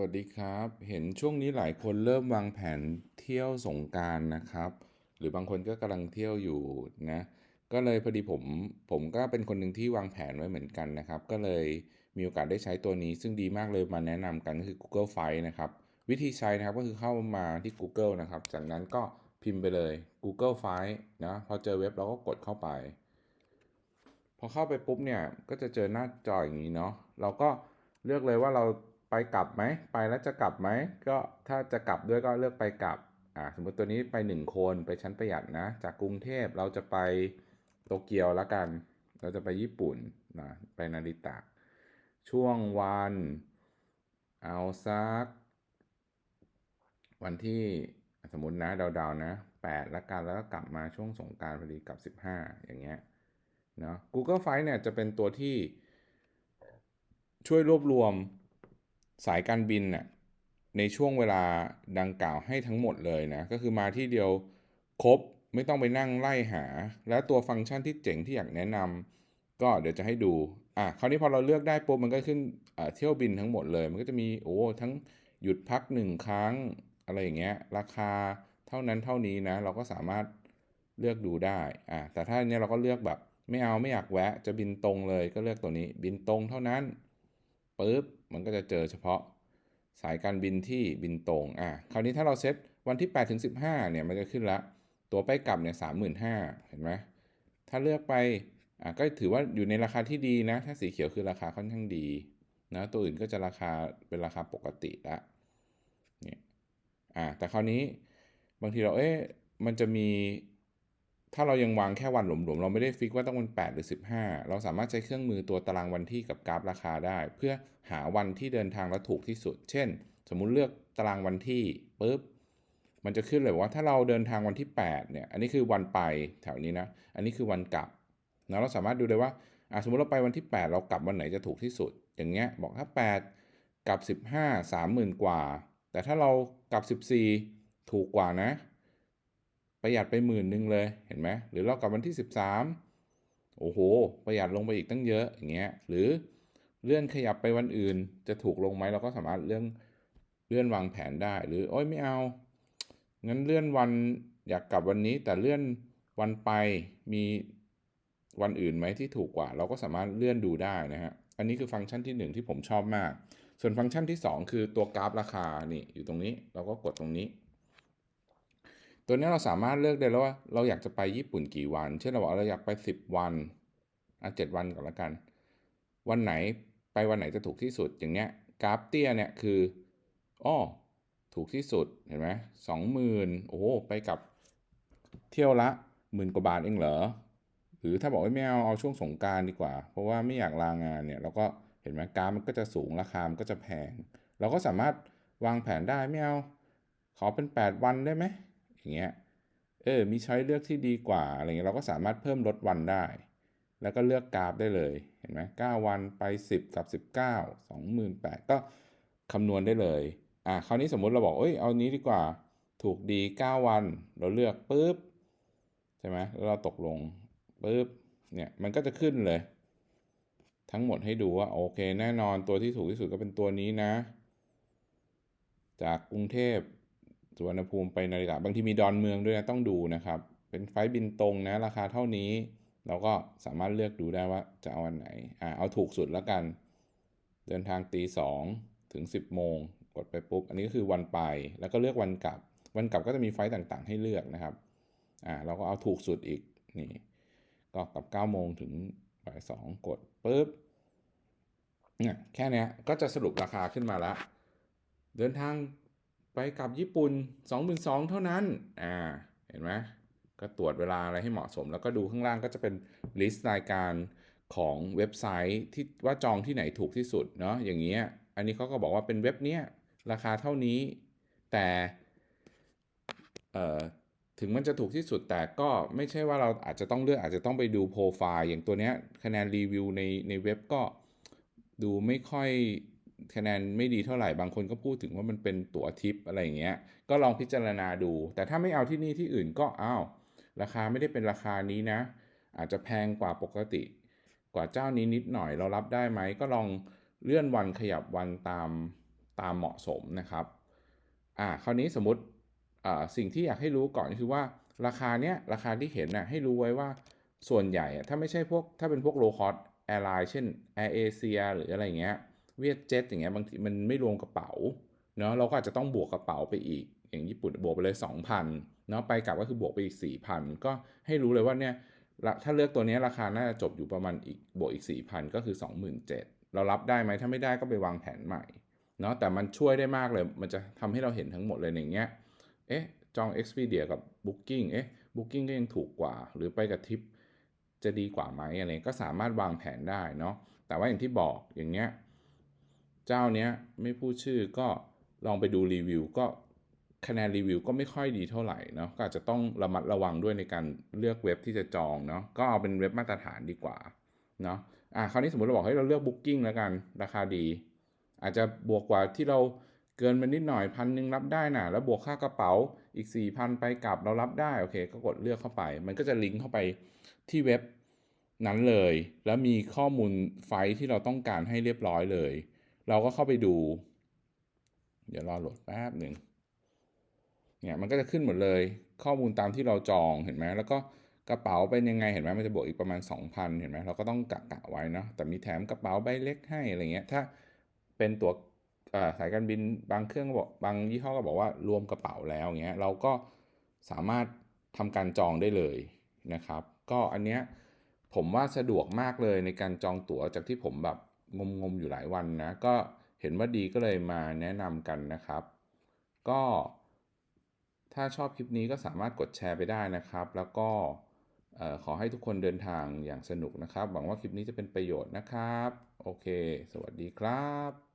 วัสดีครับ เห็นช่วงนี้หลายคนเริ่มวางแผนเที่ยวสงกานต์นะครับ หรือบางคนก็กำลังเที่ยวอยู่นะก็เลยพอดีผมผมก็เป็นคนหนึ่งที่วางแผนไว้เหมือนกันนะครับ ก็เลยมีโอกาสได้ใช้ตัวนี้ ซึ่งดีมากเลยมาแนะนำกันก็คือ Google Flight นะครับ วิธีใช้นะครับก็คือเข้ามาที่ Google นะครับ จากนั้นก็พิมพ์ไปเลย Google Flight นะพอเจอเว็บเราก็กดเข้าไป พอเข้าไปปุ๊บเนี่ยก็จะเจอหน้าจออย่างนี้เนาะเราก็เลือกเลยว่าเรา ไปกลับไหม ไปแล้วจะกลับไหม ก็ถ้าจะกลับด้วยก็เลือกไปกลับ อ่า สมมติตัวนี้ไป 1 คนไปชั้นประหยัดนะ จากกรุงเทพเราจะไปโตเกียวแล้วกัน เราจะไปญี่ปุ่นนะไปนาริตะ ช่วงวัน เอาซัก วันที่สมมตินะเดาๆนะ 8 ละกันแล้วก็กลับมาช่วงสงการพอดีกลับ 15 อย่างเงี้ยเนาะ Google Flight เนี่ยจะเป็นตัวที่ช่วยรวบรวม สายการบินน่ะในช่วงเวลาดังกล่าวให้ทั้งหมดเลยนะ ก็คือมาที่เดียวครบไม่ต้องไปนั่งไล่หา แล้วตัวฟังก์ชันที่เจ๋งที่อยากแนะนำก็เดี๋ยวจะให้ดูอะคราวนี้พอเราเลือกได้ปุ๊บมันก็ขึ้นเที่ยวบินทั้งหมดเลย มันก็จะมีโอ้ทั้งหยุดพักหนึ่งครั้งอะไรอย่างเงี้ยราคาเท่านั้นเท่านี้นะ เราก็สามารถเลือกดูได้อะแต่ถ้าเนี้ยเราก็เลือกแบบ ไม่เอาไม่อยากแวะจะบินตรงเลยก็เลือกตัวนี้ บินตรงเท่านั้นปุ๊บ มันก็จะเจอเฉพาะสายการบินที่บินตรง อะ คราวนี้ถ้าเราเซตวันที่8ถึง15 เนี่ย มันจะขึ้นละ ตัวไปกลับเนี่ยสามหมื่นห้าเห็นไหมถ้าเลือกไป อะ ก็ถือว่าอยู่ในราคาที่ดีนะ ถ้าสีเขียวคือราคาค่อนข้างดีนะ ตัวอื่นก็จะราคาเป็นราคาปกติละ เนี่ย อะ แต่คราวนี้บางทีเรา เอ๊ะ มันจะมี ถ้าเรายังวางแค่วันหลวมๆ เราไม่ได้ฟิกว่าต้องเป็น8 หรือ 15 เราสามารถใช้เครื่องมือตัวตารางวันที่กับกราฟราคาได้ เพื่อหาวันที่เดินทางแล้วถูกที่สุด เช่น สมมุติเลือกตารางวันที่ปุ๊บมันจะขึ้นเลยว่าถ้าเราเดินทางวันที่ 8 เนี่ย อันนี้คือวันไปแถวนี้นะ อันนี้คือวันกลับนะเราสามารถดูได้ว่าสมมติเราไปวันที่ 8 เรากลับวันไหนจะถูกที่สุด อย่างเงี้ยบอกถ้า 8 กับ 15 30,000 กว่า แต่ถ้าเรากลับ 14 ถูกกว่านะ ประหยัดไปหมื่นหนึ่งเลยเห็นไหมหรือเรากลับวันที่ 13 โอ้โห ประหยัดลงไปอีกตั้งเยอะอย่างเงี้ยหรือเลื่อนขยับไปวันอื่น จะถูกลงไหมเราก็สามารถเลื่อนเลื่อนวางแผนได้ หรือโอ้ยไม่เอางั้นเลื่อนวันอยากกลับวันนี้ แต่เลื่อนวันไปมีวันอื่นไหมที่ถูกกว่า เราก็สามารถเลื่อนดูได้นะฮะอันนี้คือฟังก์ชันที่ 1 ที่ผมชอบมาก ส่วนฟังก์ชันที่ 2 คือตัวกราฟราคานี่อยู่ตรงนี้เราก็กดตรงนี้ ตัวนี้เราสามารถเลือกได้แล้วว่าเราอยากจะไปญี่ปุ่นกี่วัน เช่นเราบอกเราอยากไป 10 วันอะเจ็ดวันก่อนละกัน วันไหนไปวันไหนจะถูกที่สุดอย่างเนี้ยกราฟเตี้ยเนี่ยคืออ้อถูกที่สุดเห็นไหมสองหมื่นโอ้ไปกับเที่ยวละหมื่นกว่าบาทเองเหรอหรือถ้าบอกว่าไม่เอาเอาช่วงสงการดีกว่า เพราะว่าไม่อยากลางานเนี่ยเราก็เห็นไหมกราฟมันก็จะสูงราคามันก็จะแพง เราก็สามารถวางแผนได้ไม่เอาขอเป็น 8 วันได้ไหม อย่างเงี้ยเออมีช้อยเลือกที่ดีกว่าอะไรเงี้ยเราก็สามารถเพิ่มลดวันได้ แล้วก็เลือกกราฟได้เลยเห็นไหม9วันไป 10 กับ 19 28,000ก็คำนวณได้เลยอะคราวนี้สมมุติเราบอกเอ้ยเอานี้ดีกว่าถูกดี 9 วัน เราเลือกปุ๊บใช่ไหมแล้วเราตกลงปุ๊บเนี่ยมันก็จะขึ้นเลย ทั้งหมดให้ดูว่าโอเค แน่นอนตัวที่ถูกที่สุดก็เป็นตัวนี้นะ จากกรุงเทพ สุวรรณภูมิไปนาฬิกาบางทีมีดอนเมืองด้วยนะต้องดูนะครับ เป็นไฟบินตรงนะราคาเท่านี้ เราก็สามารถเลือกดูได้ว่าจะเอาวันไหนอ่าเอาถูกสุดแล้วกัน เดินทางตีสองถึง 10 โมง กดไปปุ๊บ อันนี้ก็คือวันไปแล้วก็เลือกวันกลับ วันกลับก็จะมีไฟต่างๆ ให้เลือกนะครับอ่าเราก็เอาถูกสุดอีกนี่ก็กับ9โมงถึงบ่ายสองกดปุ๊บเนี่ยแค่นี้ก็จะสรุปราคาขึ้นมาแล้ว เดินทาง ไปกับญี่ปุ่น 22,000 เท่านั้น อ่า เห็นไหมก็ตรวจเวลาอะไรให้เหมาะสม แล้วก็ดูข้างล่างก็จะเป็นลิสต์รายการของเว็บไซต์ที่ว่าจองที่ไหนถูกที่สุดเนาะอย่างเงี้ย อันนี้เขาก็บอกว่าเป็นเว็บเนี้ยราคาเท่านี้ แต่เอ่อถึงมันจะถูกที่สุดแต่ก็ไม่ใช่ว่าเราอาจจะต้องเลือกอาจจะต้องไปดูโปรไฟล์อย่างตัวเนี้ยคะแนนรีวิวในในเว็บก็ดูไม่ค่อย คะแนนไม่ดีเท่าไหร่บางคนก็พูดถึงว่ามันเป็นตั๋วทิปอะไรอย่างเงี้ยก็ลองพิจารณาดู แต่ถ้าไม่เอาที่นี่ที่อื่นก็อ้าวราคาไม่ได้เป็นราคานี้นะ อาจจะแพงกว่าปกติ กว่าเจ้านี้นิดหน่อยเรารับได้ไหมก็ลองเลื่อนวันขยับวันตามตามเหมาะสมนะครับอ่าคราวนี้สมมติอ่าสิ่งที่อยากให้รู้ก่อนคือว่าราคาเนี้ยราคาที่เห็นน่ะให้รู้ไว้ว่าส่วนใหญ่อะถ้าไม่ใช่พวกถ้าเป็นพวก low cost airline เช่น Air Asia หรืออะไรเงี้ย เวียดเจ็ตอย่างเงี้ยบางทีมันไม่รวมกระเป๋าเนาะเราก็อาจจะต้องบวกกระเป๋าไปอีก อย่างญี่ปุ่นบวกไปเลย 2,000เนาะไปกลับก็คือบวกไปอีก 4,000 ก็ให้รู้เลยว่าเนี่ยถ้าเลือกตัวนี้ราคาน่าจะจบอยู่ประมาณอีกบวกอีก 4,000 ก็คือ 27,000 เรารับได้ไหมถ้าไม่ได้ก็ไปวางแผนใหม่เนาะแต่มันช่วยได้มากเลย มันจะทำให้เราเห็นทั้งหมดเลยอย่างเงี้ยเอ๊ะจอง Expedia กับ Booking เอ๊ะ Booking ก็ยังถูกกว่า หรือไปกับทิปจะดีกว่าไหมอะไรก็สามารถวางแผนได้เนาะแต่ว่าอย่างที่บอกอย่างเงี้ย เจ้าเนี้ยไม่พูดชื่อก็ลองไปดูรีวิวก็คะแนนรีวิวก็ไม่ค่อยดีเท่าไหร่เนาะก็อาจจะต้องระมัดระวังด้วยในการเลือกเว็บที่จะจองเนาะก็เอาเป็นเว็บมาตรฐานดีกว่าเนาะอะคราวนี้สมมติเราบอกให้เราเลือก Booking แล้วกันราคาดี อาจจะบวกกว่าที่เราเกินมานิดหน่อยพันหนึ่งรับได้นะแล้วบวกค่ากระเป๋าอีก 4,000 ไปกลับเรารับได้โอเคก็กดเลือกเข้าไป มันก็จะลิงก์เข้าไปที่เว็บนั้นเลย แล้วมีข้อมูลไฟล์ที่เราต้องการให้เรียบร้อยเลย เราก็เข้าไปดู เดี๋ยวรอโหลดแป๊บหนึ่งเนี่ยมันก็จะขึ้นหมดเลย ข้อมูลตามที่เราจองเห็นไหมแล้วก็กระเป๋าเป็นยังไงเห็นไหมมันจะบวกอีกประมาณ 2,000 เห็นไหมเราก็ต้องกะกะไว้เนาะแต่มีแถมกระเป๋าใบเล็กให้อะไรเงี้ยถ้าเป็นตัวสายการบินบางเครื่องก็บอกบางยี่ห้อก็บอกว่ารวมกระเป๋าแล้วเงี้ยเราก็สามารถทำการจองได้เลยนะครับ ก็อันเนี้ยผมว่าสะดวกมากเลยในการจองตั๋วจากที่ผมแบบ งมๆอยู่หลายวันนะก็เห็นว่าดีก็เลยมาแนะนำกันนะครับ ก็ถ้าชอบคลิปนี้ก็สามารถกดแชร์ไปได้นะครับ แล้วก็ขอให้ทุกคนเดินทางอย่างสนุกนะครับ หวังว่าคลิปนี้จะเป็นประโยชน์นะครับ โอเค สวัสดีครับ